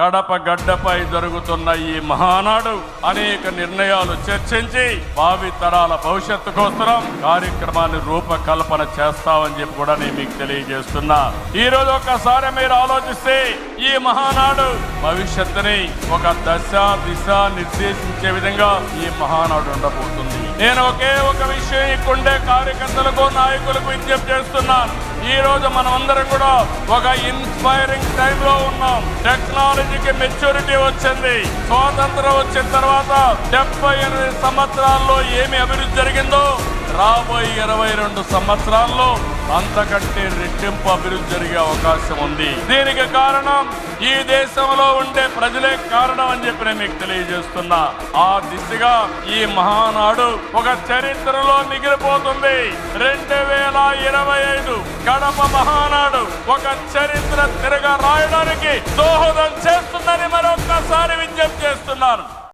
కడప గడ్డపై జరుగుతున్న ఈ మహానాడు అనేక నిర్ణయాలు చర్చించి భావి తరాల భవిష్యత్తు కోసం కార్యక్రమాన్ని రూపకల్పన చేస్తామని చెప్పి కూడా నేను మీకు తెలియజేస్తున్నా. ఈ రోజు ఒకసారి మీరు ఆలోచిస్తే ఈ మహానాడు భవిష్యత్తుని ఒక దశ దిశ నిర్దేశించే విధంగా ఈ మహానాడు ఉండబోతుంది. నేను ఒకే ఒక విషయం ఇక్కడే కార్యకర్తలకు నాయకులకు విజ్ఞప్తి చేస్తున్నాను. ఈరోజు రోజు మనమందరం కూడా ఒక ఇన్స్పైరింగ్ టైంలో ఉన్నాం. టెక్నాలజీకి మెచ్యూరిటీ వచ్చింది. స్వాతంత్రం వచ్చిన తర్వాత డెబ్బై ఎనిమిది సంవత్సరాల్లో ఏమి అభివృద్ధి జరిగిందో రాబోయే ఇరవై రెండు సంవత్సరాల్లో అంతకంటే రెట్టింపు అభివృద్ధి జరిగే అవకాశం ఉంది. దీనికి కారణం ఈ దేశంలో ఉండే ప్రజలే కారణం అని చెప్పి నేను మీకు తెలియజేస్తున్నా. ఆ దిశగా ఈ మహానాడు ఒక చరిత్రలో మిగిలిపోతుంది. రెండు ఇరవై ఐదు కడప మహానాడు ఒక చరిత్ర తిరగ రాయడానికి దోహదం చేస్తుందని మరొకసారి విజ్ఞప్తి చేస్తున్నాను